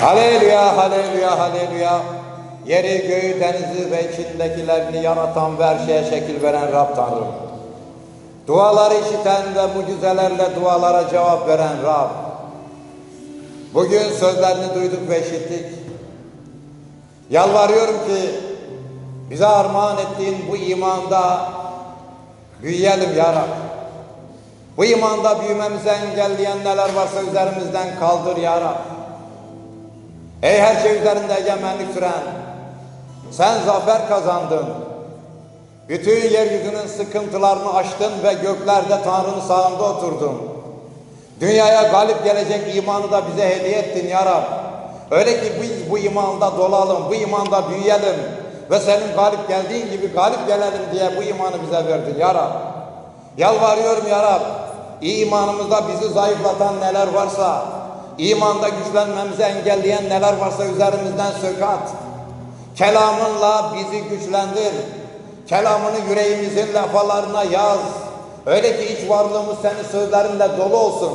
Haleluya, haleluya, haleluya. Yeri, göğü, denizi ve içindekilerini yaratan ve her şeye şekil veren Rab Tanrım. Duaları işiten ve mucizelerle dualara cevap veren Rab. Bugün sözlerini duyduk ve işittik. Yalvarıyorum ki bize armağan ettiğin bu imanda büyüyelim ya Rab. Bu imanda büyümemizi engelleyen neler varsa üzerimizden kaldır ya Rab. Ey her şey üzerinde egemenlik süren, sen zafer kazandın. Bütün yeryüzünün sıkıntılarını aştın ve göklerde Tanrı'nın sağında oturdun. Dünyaya galip gelecek imanı da bize hediye ettin ya Rab. Öyle ki biz bu imanda dolalım, bu imanda büyüyelim ve senin galip geldiğin gibi galip gelelim diye bu imanı bize verdin ya Rab. Yalvarıyorum ya Rab, imanımızda bizi zayıflatan neler varsa, imanda güçlenmemizi engelleyen neler varsa üzerimizden sök at. Kelamınla bizi güçlendir. Kelamını yüreğimizin lafalarına yaz. Öyle ki iç varlığımız senin sözlerinle dolu olsun.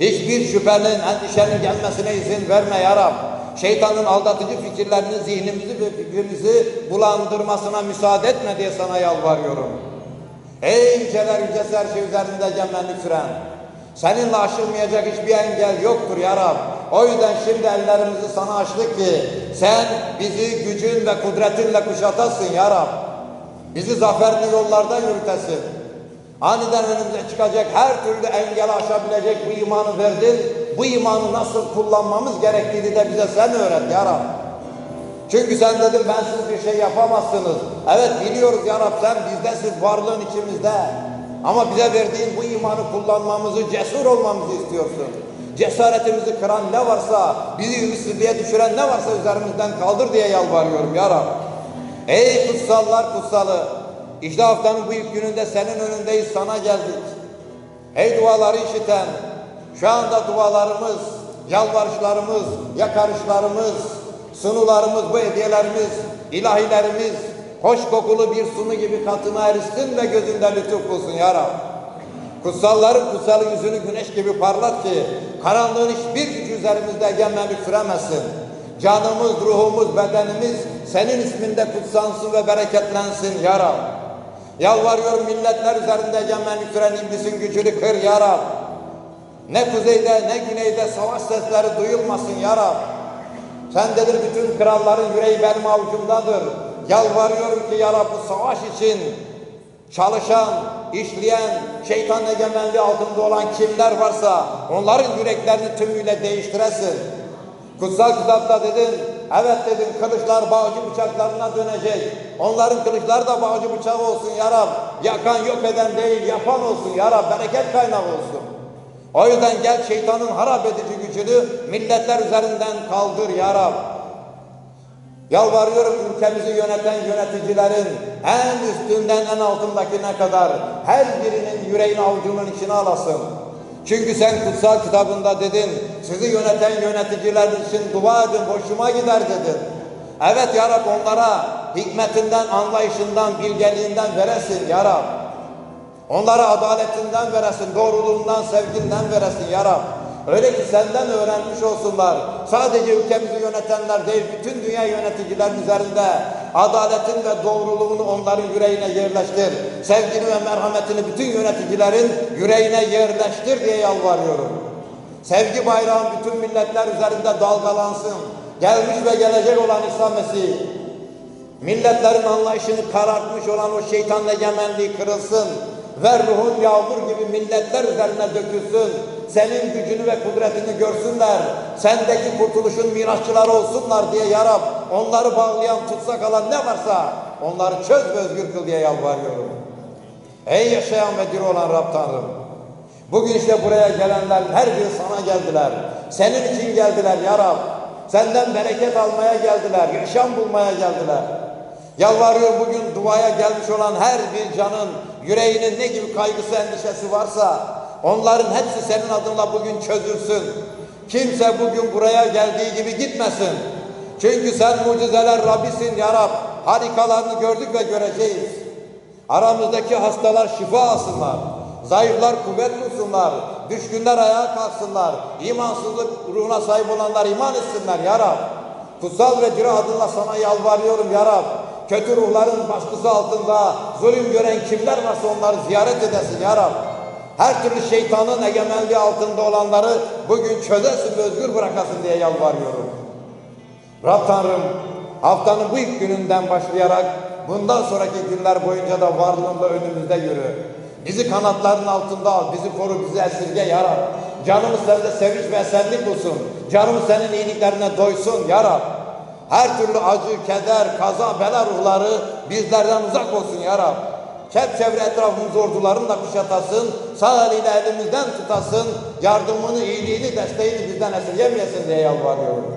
Hiçbir şüphenin, endişenin gelmesine izin verme ya Rab. Şeytanın aldatıcı fikirlerini zihnimizi ve fikrimizi bulandırmasına müsaade etme diye sana yalvarıyorum. Ey yüceler yücesi her şey üzerinde egemenlik süren. Seninle aşılmayacak hiçbir engel yoktur ya Rab. O yüzden şimdi ellerimizi sana açtık ki sen bizi gücün ve kudretinle kuşatasın ya Rab. Bizi zaferli yollarda yürütesin. Aniden önümüze çıkacak her türlü engeli aşabilecek bu imanı verdin. Bu imanı nasıl kullanmamız gerektiğini de bize sen öğret ya Rab. Çünkü sen dedin ben siz bir şey yapamazsınız. Evet biliyoruz ya Rab sen bizdesin varlığın içimizde. Ama bize verdiğin bu imanı kullanmamızı, cesur olmamızı istiyorsun. Cesaretimizi kıran ne varsa, bizi ümitsizliğe düşüren ne varsa üzerimizden kaldır diye yalvarıyorum ya Rab. Ey kutsallar kutsalı, işte haftanın bu ilk gününde senin önündeyiz, sana geldik. Ey duaları işiten, şu anda dualarımız, yalvarışlarımız, yakarışlarımız, sunularımız, bu hediyelerimiz, ilahilerimiz, hoş kokulu bir sunu gibi katına erişsin ve gözünde lütuf bulsun ya Rab. Kutsalların kutsalı yüzünü güneş gibi parlat ki karanlığın hiçbir gücü üzerimizde egemenlik süremesin. Canımız, ruhumuz, bedenimiz senin isminde kutsansın ve bereketlensin ya Rab. Yalvarıyorum milletler üzerinde egemenlik süren iblisin gücünü kır ya Rab. Ne kuzeyde ne güneyde savaş sesleri duyulmasın ya Rab. Sen dedin bütün kralların yüreği benim avucumdadır. Yalvarıyorum ki ya Rab bu savaş için çalışan, işleyen, şeytan egemenliği altında olan kimler varsa onların yüreklerini tümüyle değiştiresin. Kutsal kitapta dedin, evet dedin kılıçlar bağcı bıçaklarına dönecek. Onların kılıçları da bağcı bıçağı olsun ya Rab. Yakan yok eden değil, yapan olsun ya Rab. Bereket kaynağı olsun. O yüzden gel şeytanın harap edici gücünü milletler üzerinden kaldır ya Rab. Yalvarıyorum ülkemizi yöneten yöneticilerin en üstünden en altındakine kadar her birinin yüreğini avucunun içine alasın. Çünkü sen kutsal kitabında dedin, sizi yöneten yöneticiler için dua edin, hoşuma gider dedin. Evet ya Rab onlara hikmetinden, anlayışından, bilgeliğinden veresin ya Rab. Onlara adaletinden veresin, doğruluğundan, sevginden veresin ya Rab. Öyle ki senden öğrenmiş olsunlar. Sadece ülkemizi yönetenler değil, bütün dünya yöneticilerin üzerinde adaletin ve doğruluğunu onların yüreğine yerleştir. Sevgini ve merhametini bütün yöneticilerin yüreğine yerleştir diye yalvarıyorum. Sevgi bayrağın bütün milletler üzerinde dalgalansın. Gelmiş ve gelecek olan İsa Mesih, milletlerin anlayışını karartmış olan o şeytan egemenliği kırılsın ve ruhun yağmur gibi milletler üzerine dökülsün. Senin gücünü ve kudretini görsünler. Sendeki kurtuluşun mirasçıları olsunlar diye ya Rab, onları bağlayan, tutsak alan ne varsa onları çöz ve özgür kıl diye yalvarıyorum. Ey yaşayan ve diri olan Rab Tanrım. Bugün işte buraya gelenler her biri sana geldiler. Senin için geldiler ya Rab. Senden bereket almaya geldiler. Yaşam bulmaya geldiler. Yalvarıyorum bugün duaya gelmiş olan her bir canın yüreğinin ne gibi kaygısı endişesi varsa onların hepsi senin adınla bugün çözülsün. Kimse bugün buraya geldiği gibi gitmesin. Çünkü sen mucizeler Rabbisin ya Rab. Harikalarını gördük ve göreceğiz. Aramızdaki hastalar şifa alsınlar. Zayıflar kuvvet bulsunlar. Düşkünler ayağa kalksınlar. İmansızlık ruhuna sahip olanlar iman etsinler ya Rab. Kutsal ve diri adınla sana yalvarıyorum ya Rab. Kötü ruhların baskısı altında zulüm gören kimler varsa onları ziyaret edesin ya Rab. Her türlü şeytanın egemenliği altında olanları bugün çözesin ve özgür bırakasın diye yalvarıyorum. Rab Tanrım haftanın bu ilk gününden başlayarak bundan sonraki günler boyunca da varlığında önümüzde yürü. Bizi kanatların altında al, bizi koru, bizi esirge yarat. Canımız sende sevinç ve esenlik bulsun. Canımız senin iyiliklerine doysun ya Rab. Her türlü acı, keder, kaza, bela ruhları bizlerden uzak olsun ya Rab. Çevre etrafımızı ordularınla kuşatasın, sağ eliyle elimizden tutasın, yardımını, iyiliğini, desteğini bizden esirgemeyesin diye yalvarıyorum.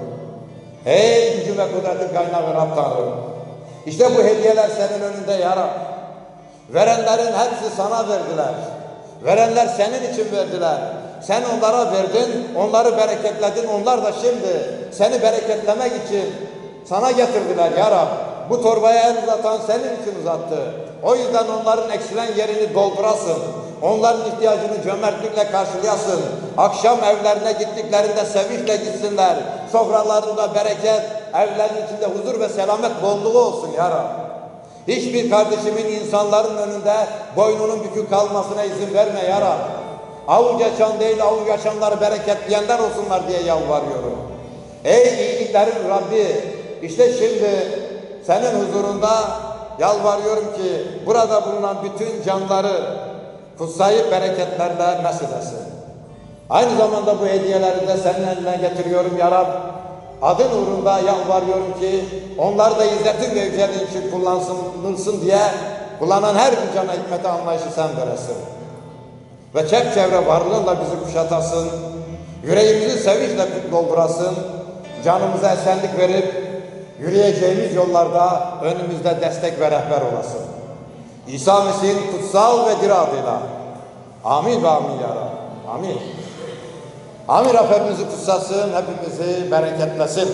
Ey gücü ve kudretin kaynağı Rab Tanrım. İşte bu hediyeler senin önünde ya Rab. Verenlerin hepsi sana verdiler. Verenler senin için verdiler. Sen onlara verdin, onları bereketledin. Onlar da şimdi seni bereketlemek için sana getirdiler ya Rab. Bu torbaya el uzatan senin için uzattı. O yüzden onların eksilen yerini doldurasın. Onların ihtiyacını cömertlikle karşılayasın. Akşam evlerine gittiklerinde sevinçle gitsinler. Sofralarında bereket, evlerin içinde huzur ve selamet bolluğu olsun ya Rab. Hiçbir kardeşimin insanların önünde boynunun bükük kalmasına izin verme ya Rab. Avuç açan değil avuç açanları bereketleyenler olsunlar diye yalvarıyorum. Ey iyiliklerin Rabbi işte şimdi senin huzurunda yalvarıyorum ki burada bulunan bütün canları kutsayıp bereketlerle meslesin. Aynı zamanda bu hediyeleri de senin eline getiriyorum ya Rab. Adın uğrunda yalvarıyorum ki onlar da izzetin ve yüceliğin için kullansın diye kullanan her bir cana hikmeti anlayışı sen veresin. Ve çevre varlığınla bizi kuşatasın. Yüreğimizi sevinçle doldurasın. Canımıza esenlik verip yürüyeceğimiz yollarda önümüzde destek ve rehber olasın. İsa Mesih'in kutsal ve diri adıyla. Amin ve amin ya Rabbi. Amin. Amin Rab hepimizi kutsasın, hepimizi bereketlesin.